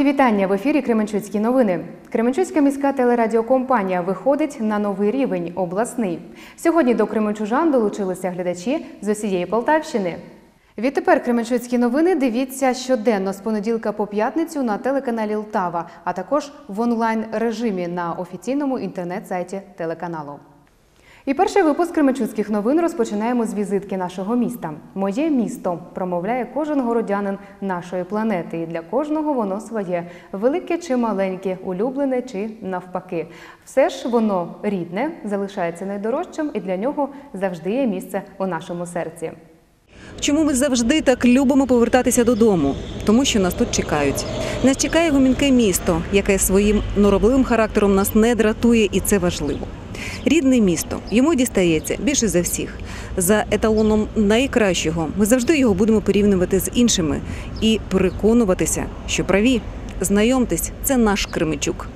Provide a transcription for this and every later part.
Мої вітання в ефірі Кременчуцькі новини. Кременчуцька міська телерадіокомпанія виходить на новий рівень обласний. Сьогодні до Кременчужан долучилися глядачі з усієї Полтавщини. Відтепер Кременчуцькі новини дивіться щоденно з понеділка по п'ятницю на телеканалі Лтава, а також в онлайн режимі на офіційному інтернет-сайті телеканалу. І перший випуск Кременчуцьких новин розпочинаємо з візитки нашого міста. Моє місто промовляє кожен городянин нашої планети, і для кожного воно своє велике чи маленьке, улюблене чи навпаки. Все ж воно рідне, залишається найдорожчим, і для нього завжди є місце у нашому серці. Чому ми завжди так любимо повертатися додому? Тому що нас тут чекають. Нас чекає гомінке місто, яке своїм норовливим характером нас не дратує, і це важливо. Рідне місто йому дістається більше за всіх. За еталоном найкращого ми завжди його будемо порівнювати з іншими і переконуватися, що праві. Знайомтесь, це наш Кременчук.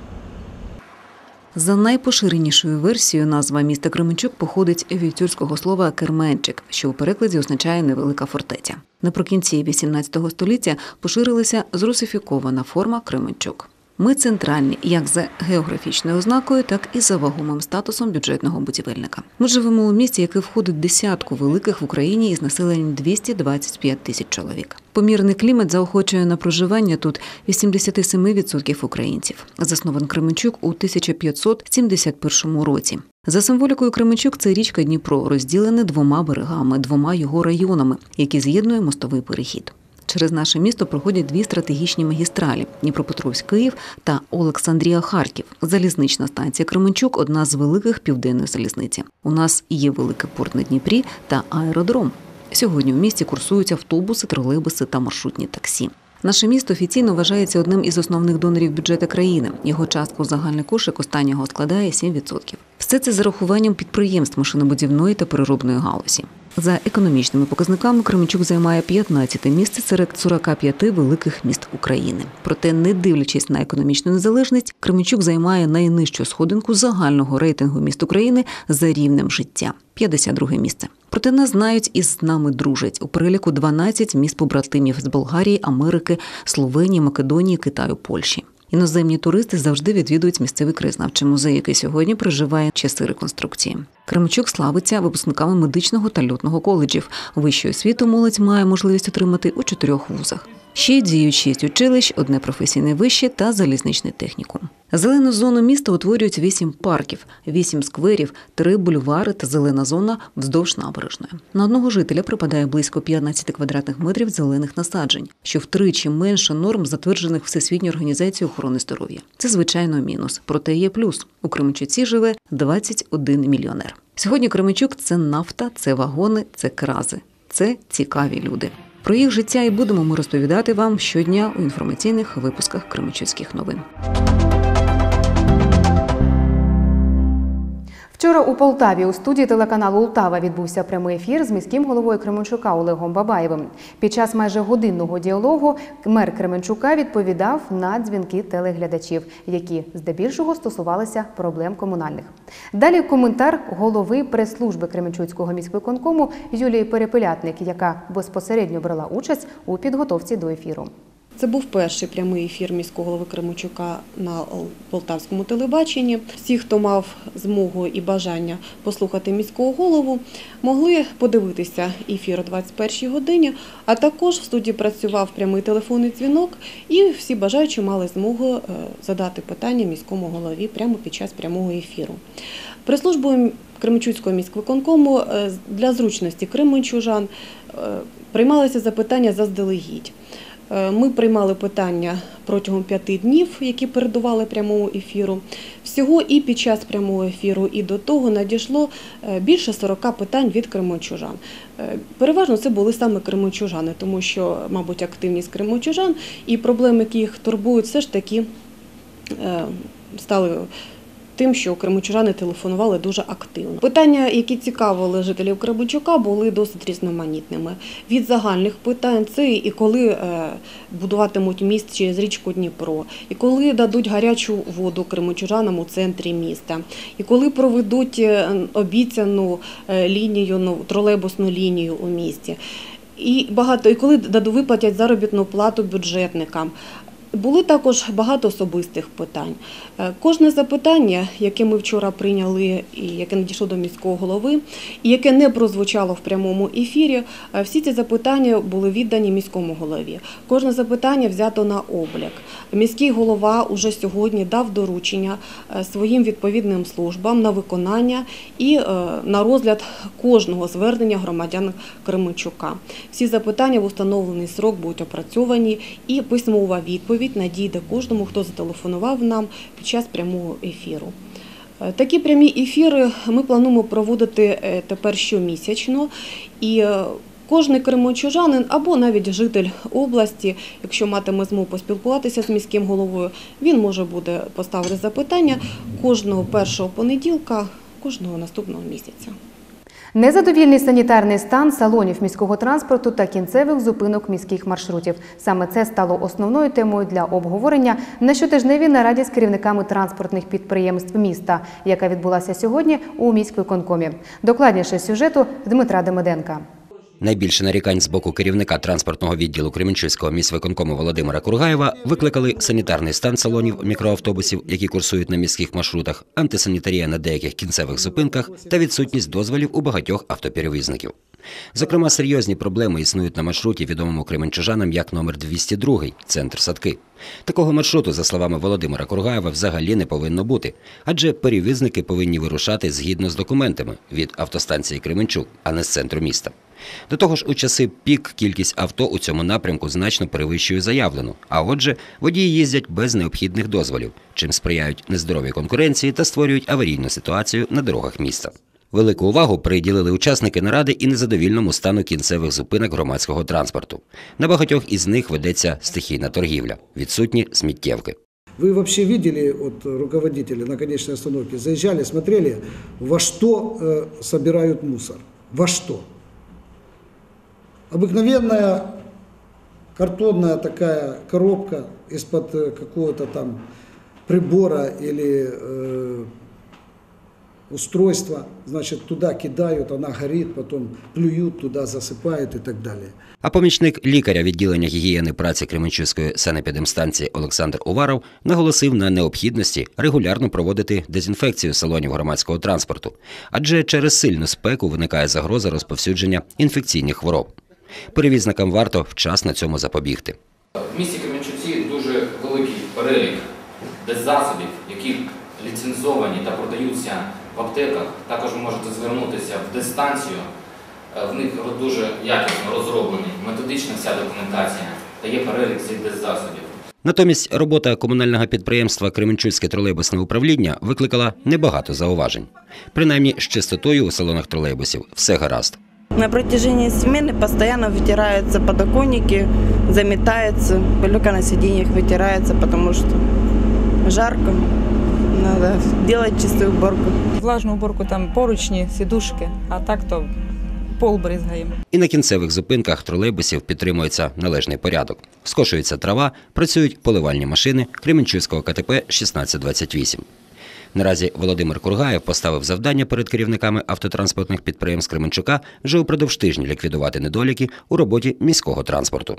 За найпоширенішою версією назва міста Кременчук походить від тюркського слова керменчик, що у перекладі означає невелика фортеця. Наприкінці XVIII століття поширилася зрусифікована форма Кременчук. Ми центральні як за географічною ознакою, так і за вагомим статусом бюджетного будівельника. Ми живемо у місті, яке входить десятку великих в Україні із населенням 225 тисяч чоловік. Помірний клімат заохочує на проживання тут 87% українців. Заснований Кременчук у 1571 році. За символікою Кременчук це річка Дніпро, розділене двома берегами, двома його районами, які з'єднує мостовий перехід. Через наше місто проходять дві стратегічні магістралі: Дніпропетровськ Київ та Олександрія Харків. Залізнична станція Кременчук одна з великих південної залізниці. У нас є великий порт на Дніпрі та аеродром. Сьогодні в місті курсують автобуси, тролейбуси та маршрутні таксі. Наше місто офіційно вважається одним із основних донорів бюджету країни. Його частка у загальний кошик останнього складає 7%. Все це з зарахуванням підприємств машинобудівної та переробної галузі. За економічними показниками Кременчук займає 15 місце серед 45 великих міст України. Проте, не дивлячись на економічну незалежність, Кременчук займає найнижчу сходинку загального рейтингу міст України за рівнем життя 52 місце. Проте нас знають і з нами дружать у переліку 12 міст побратимів з Болгарії, Америки, Словенії, Македонії, Китаю, Польщі. Іноземні туристи завжди відвідують місцевий краєзнавчий музей, який сьогодні проживає часи реконструкції. Кремчук славиться випускниками медичного та льотного коледжів. Вищу освіту молодь має можливість отримати у чотирьох вузах. Ще діють шість училищ, одне професійне вище та залізничний технікум. Зелену зону міста утворюють вісім парків, вісім скверів, три бульвари та зелена зона вздовж набережної. На одного жителя припадає близько 15 квадратних метрів зелених насаджень, що втричі менше норм, затверджених Всесвітньою організацією охорони здоров'я. Це звичайно мінус. Проте є плюс. У Кременчуці живе 21 мільйонер. Сьогодні Кременчук це нафта, це вагони, це крази, це цікаві люди. Про їх життя і будемо ми розповідати вам щодня у інформаційних випусках Кримичівських новин. Вчора у Полтаві у студії телеканалу Ултава відбувся прямий ефір з міським головою Кременчука Олегом Бабаєвим. Під час майже годинного діалогу мер Кременчука відповідав на дзвінки телеглядачів, які здебільшого стосувалися проблем комунальних. Далі коментар голови прес-служби Кременчуцького міськвиконкому Юлії Перепелятник, яка безпосередньо брала участь у підготовці до ефіру. Це був перший прямий ефір міського голови Кременчука на полтавському телебаченні. Всі, хто мав змогу і бажання послухати міського голову, могли подивитися ефір о 21 годині. А також в студії працював прямий телефонний дзвінок, і всі бажаючі мали змогу задати питання міському голові прямо під час прямого ефіру. Прес-службою Кременчуцького міськвиконкому для зручності кременчужан приймалися запитання заздалегідь. Ми приймали питання протягом п'яти днів, які передували прямому ефіру. Всього і під час прямого ефіру, і до того надійшло більше 40 питань від кременчужан. Переважно це були саме кременчужани, тому що, мабуть, активність кременчужан і проблеми, які їх турбують, все ж таки стали тим, що кременчужани телефонували дуже активно. Питання, які цікавили жителів Кременчука, були досить різноманітними. Від загальних питань це і коли е, будуватимуть міст через річку Дніпро, і коли дадуть гарячу воду кременчужанам у центрі міста, і коли проведуть е, обіцяну е, лінію, ну, тролейбусну лінію у місті. І багато і коли виплатять заробітну плату бюджетникам. Були також багато особистих питань. Е, Кожне запитання, яке ми вчора прийняли і яке надійшло до міського голови, і яке не прозвучало в прямому ефірі, е, всі ці запитання були віддані міському голові. Кожне запитання взято на облік. Міський голова уже сьогодні дав доручення е, своїм відповідним службам на виконання і на розгляд кожного звернення громадян Кременчука. Всі запитання в установлений срок будуть опрацьовані і письмова відповідь надійде кожному, хто зателефонував нам під час прямого ефіру. Е, Такі прямі ефіри ми плануємо проводити е, тепер щомісячно. І е, кожний кременчужанин або навіть житель області, якщо матиме змогу поспілкуватися з міським головою, він може буде поставити запитання кожного першого понеділка, кожного наступного місяця. Незадовільний санітарний стан салонів міського транспорту та кінцевих зупинок міських маршрутів. Саме це стало основною темою для обговорення на щотижневій нараді з керівниками транспортних підприємств міста, яка відбулася сьогодні у міськвиконкомі. Докладніше з сюжету Дмитра Демиденка. Найбільше нарікань з боку керівника транспортного відділу Кременчуцького міськвиконкому Володимира Кургаєва викликали санітарний стан салонів мікроавтобусів, які курсують на міських маршрутах, антисанітарія на деяких кінцевих зупинках та відсутність дозволів у багатьох автоперевізників. Зокрема, серйозні проблеми існують на маршруті, відомому кременчужанам як номер 202 – центр садки. Такого маршруту, за словами Володимира Кургаєва, взагалі не повинно бути, адже перевізники повинні вирушати згідно з документами від автостанції Кременчук, а не з центру міста. До того ж, у часи пік кількість авто у цьому напрямку значно перевищує заявлену. А отже, водії їздять без необхідних дозволів, чим сприяють нездоровій конкуренції та створюють аварійну ситуацію на дорогах міста. Велику увагу приділили учасники наради і незадовільному стану кінцевих зупинок громадського транспорту. На багатьох із них ведеться стихійна торгівля, відсутні сміттєвки. Вы вообще видели, вот руководители на конечной остановке заезжали, смотрели, во что э, собирают мусор? Во что? Обыкновенная картонная такая коробка из-под э, какого-то там прибора или э, устройства, значит, туда кидают, она горит, потом плюют, туда засыпают и так далее. А помічник лікаря відділення гігієни праці Кременчуцької санепідемстанції Олександр Уваров наголосив на необхідності регулярно проводити дезінфекцію салонів громадського транспорту, адже через сильну спеку виникає загроза розповсюдження інфекційних хвороб. Перевізникам варто вчасно цьому запобігти. В місті Кременчуці дуже великий перелік засобів, які ліцензовані та продаються в аптеках. Також ви можете звернутися в дистанцію. Е, В них дуже якісно розроблені, методична вся документація та є перелік цих деззасобів. Натомість робота комунального підприємства Кременчуцьке тролейбусне управління викликала небагато зауважень. Принаймні, з чистотою у салонах тролейбусів все гаразд. На протяжении смены постоянно вытираются подоконники, заметается, пылюка на сиденьях вытирается, потому что жарко. Надо делать чистую уборку. Влажну уборку там поручні, сідушки, а так то пол бризгаємо. І на кінцевих зупинках тролейбусів підтримується належний порядок. Скошується трава, працюють поливальні машини Кременчуцького КТП 1628. Наразі Володимир Кургаєв поставив завдання перед керівниками автотранспортних підприємств Кременчука вже упродовж тижня ліквідувати недоліки у роботі міського транспорту.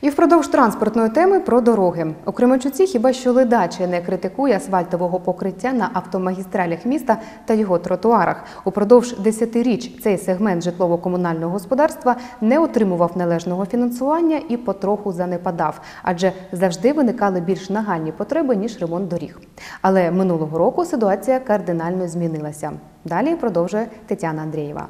І впродовж транспортної теми про дороги. У Кременчуці хіба що ледаче не критикує асфальтового покриття на автомагістралях міста та його тротуарах. Упродовж десятиріч цей сегмент житлово-комунального господарства не отримував належного фінансування і потроху занепадав, адже завжди виникали більш нагальні потреби ніж ремонт доріг. Але минулого року ситуація кардинально змінилася. Далі продовжує Тетяна Андрієва.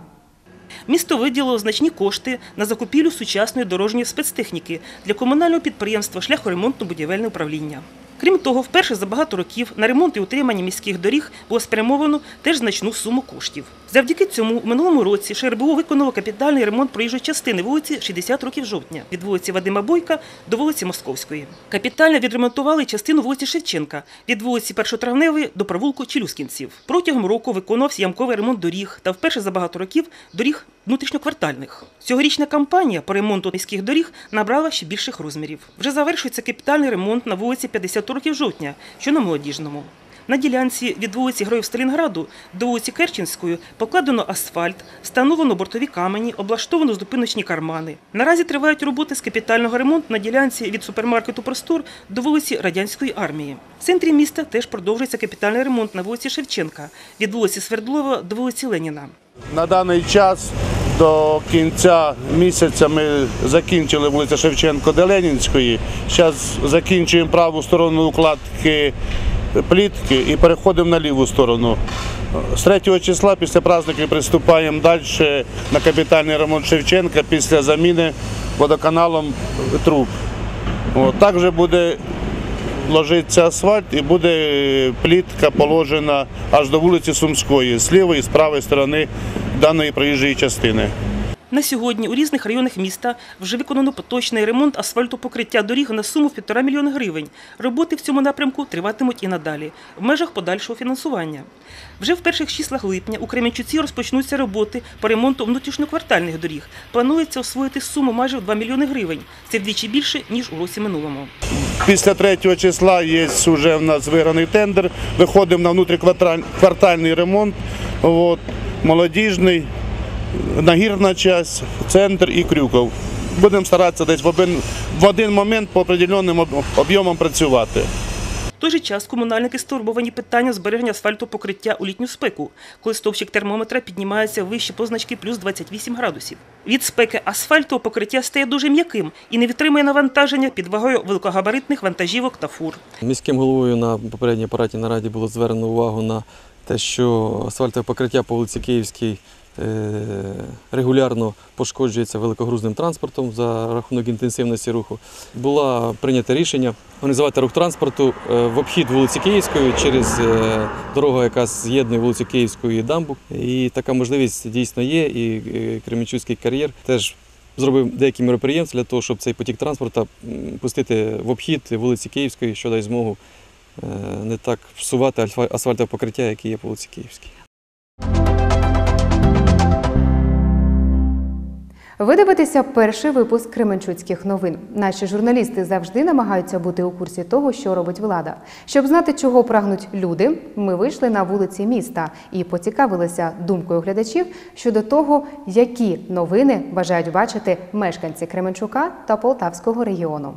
Місто виділило значні кошти на закупівлю сучасної дорожньої спецтехніки для комунального підприємства шляхоремонтно-будівельне управління. Крім того, вперше за багато років на ремонт і утримання міських доріг було спрямовано теж значну суму коштів. Завдяки цьому в минулому році ШРБУ виконало капітальний ремонт проїжджої частини вулиці 60 років жовтня від вулиці Вадима Бойка до вулиці Московської. Капітально відремонтували частину вулиці Шевченка від вулиці Першотравневої до провулку Челюскінців. Протягом року виконувався ямковий ремонт доріг та вперше за багато років доріг внутрішньоквартальних. Цьогорічна кампанія по ремонту міських доріг набрала ще більших розмірів. Вже завершується капітальний ремонт на вулиці 50 років жовтня, що на молодіжному. На ділянці від вулиці Героїв Сталінграду до вулиці Керченської покладено асфальт, встановлено бортові камені, облаштовано зупиночні кармани. Наразі тривають роботи з капітального ремонту на ділянці від супермаркету Простор до вулиці Радянської армії. В центрі міста теж продовжується капітальний ремонт на вулиці Шевченка від вулиці Свердлова до вулиці Леніна. На даний час до кінця місяця ми закінчили вулиця Шевченко до Ленінської. Зараз закінчуємо праву сторону укладки плітки і переходимо на ліву сторону. З 3 числа після праздників приступаємо далі на капітальний ремонт Шевченка після заміни водоканалом труб. От, буде ложиться асфальт і буде плітка положена аж до вулиці Сумської, з лівої і з правої сторони даної проїжджої частини. На сьогодні у різних районах міста вже виконано поточний ремонт асфальтопокриття доріг на суму в півтора мільйона гривень. Роботи в цьому напрямку триватимуть і надалі, в межах подальшого фінансування. Вже в перших числах липня у Кременчуці розпочнуться роботи по ремонту внутрішньоквартальних доріг. Планується освоїти суму майже в 2 мільйони гривень. Це вдвічі більше, ніж у році минулому. Після 3 числа є вже в нас виграний тендер. Виходимо на внутріквартальний ремонт, молодіжний, нагірна часть, центр і Крюков. Будемо старатися десь в один, в один момент по определенним об'ємам працювати. В той же час комунальники стурбовані питання збереження асфальтопокриття у літню спеку, коли стовпчик термометра піднімається вище позначки плюс 28 градусів. Від спеки асфальтового покриття стає дуже м'яким і не витримує навантаження під вагою великогабаритних вантажівок та фур. Міським головою на попередній апараті нараді було звернено увагу на те, що асфальтове покриття по вулиці Київській регулярно пошкоджується великогрузним транспортом за рахунок інтенсивності руху. Було прийнято рішення організувати рух транспорту е, в обхід вулиці Київської через е, дорогу, яка з'єднує вулицю Київську і Дамбу. І така можливість дійсно є. І е, Кременчуцький кар'єр теж зробив деякі мероприємства для того, щоб цей потік транспорту пустити в обхід вулиці Київської, що дасть змогу е, не так псувати асфальтове покриття, яке є по вулиці Київській. Ви дивитеся перший випуск Кременчуцьких новин. Наші журналісти завжди намагаються бути у курсі того, що робить влада. Щоб знати, чого прагнуть люди, ми вийшли на вулиці міста і поцікавилися думкою глядачів щодо того, які новини бажають бачити мешканці Кременчука та Полтавського регіону.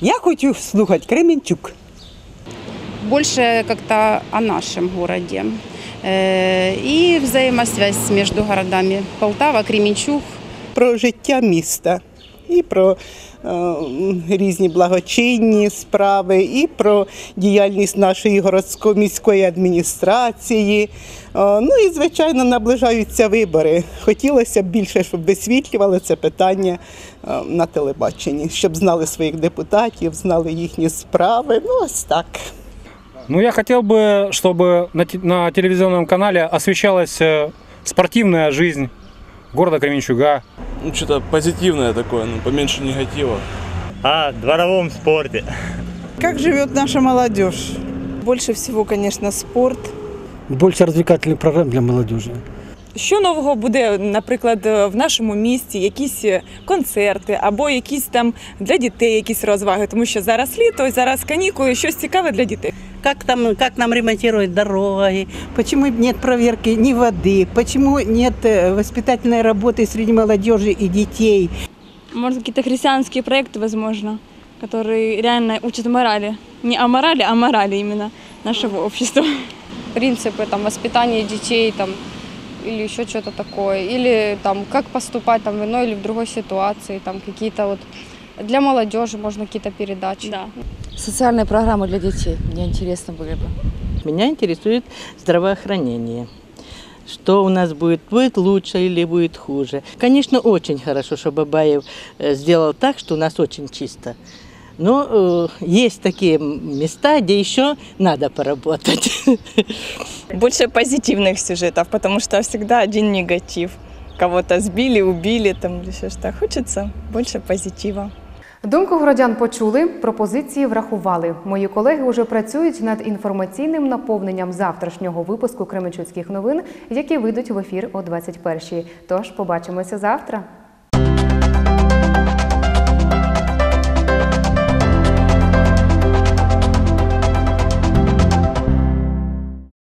Я хочу слухати Кременчук. больше как-то о нашем городе. Э, И взаимосвязь между городами Полтава, Кременчуг Про життя міста, і про е, різні благочинні справи, і про діяльність нашої городської міської адміністрації. Е, ну і, звичайно, наближаються вибори. Хотілося б більше, щоб висвітлювали це питання е, на телебаченні, щоб знали своїх депутатів, знали їхні справи. Ну, ось так. Ну, я хотел бы, чтобы на, те- на телевизионном канале освещалась э, спортивная жизнь города Кременчуга. Ну, что-то позитивное такое, ну, поменьше негатива. О дворовом спорте. Как живет наша молодежь? Больше всего, конечно, спорт. Больше развлекательных программ для молодежи. Що нового буде, наприклад, в нашому місті, якісь концерти або якісь там для дітей якісь розваги, тому що зараз літо, зараз канікули, щось цікаве для дітей. Как, там, как нам ремонтировать дороги, почему нет проверки ни воды, почему нет э, воспитательной работы среди молодежи и детей. Может, какие-то христианские проекты, возможно, которые реально учат морали. Не о морали, а о морали именно нашего общества. принципы там воспитания детей там или еще что-то такое, или там как поступать там в иной или в другой ситуации, там какие-то вот для молодежи можно какие-то передачи. Да. Социальные программы для детей. Мне интересно были бы. Меня интересует здравоохранение. Что у нас будет? Будет лучше или будет хуже? Конечно, очень хорошо, что Бабаев э, сделал так, что у нас очень чисто. Но э, есть такие места, где еще надо поработать. Больше позитивных сюжетов, потому что всегда один негатив. Кого-то сбили, убили, там или еще что. Хочется больше позитива. Думку городян почули, пропозиції врахували. Мої колеги вже працюють над інформаційним наповненням завтрашнього випуску Кременчуцьких новин, які вийдуть в ефір о 21-й. Тож побачимося завтра.